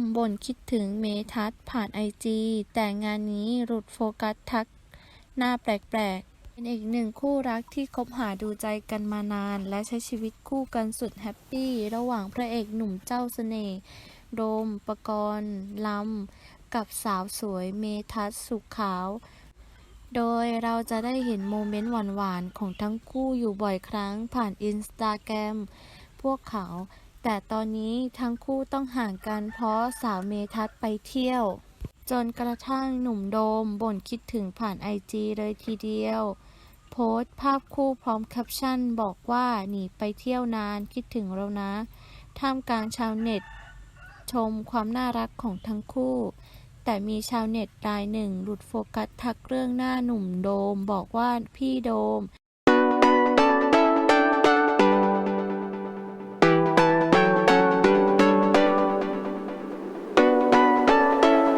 มบ่นคิดถึงเมทัศผ่านไอจีแต่งานนี้หลุดโฟกัสทัก หน้าแปลกๆ เป็นอีกหนึ่งคู่รักที่คบหาดูใจกันมานาน และใช้ชีวิตคู่กันสุดแฮปปี้ระหว่างพระเอกหนุ่มเจ้าเสน่ห์โดม ปกรณ์ลำ กับสาวสวยเมทัศสุขขาว โดยเราจะได้เห็นโมเมนต์หวานๆ ของทั้งคู่อยู่บ่อยครั้งผ่านอินสตาแกรมพวกเขา แต่ตอนนี้ทั้งคู่ต้องห่างกันเพราะสาวเมทัศไปเที่ยว จนกระทั่งหนุ่มโดมบ่นคิดถึงผ่านไอจีเลยทีเดียว โพสต์ภาพคู่พร้อมแคปชั่นบอกว่าหนีไปเที่ยวนานคิดถึงเรานะ ท่ามกลางชาวเน็ต ชมความน่ารักของทั้งคู่ แต่มีชาวเน็ตรายหนึ่งหลุดโฟกัสทักเรื่องหน้าหนุ่มโดม บอกว่าพี่โดม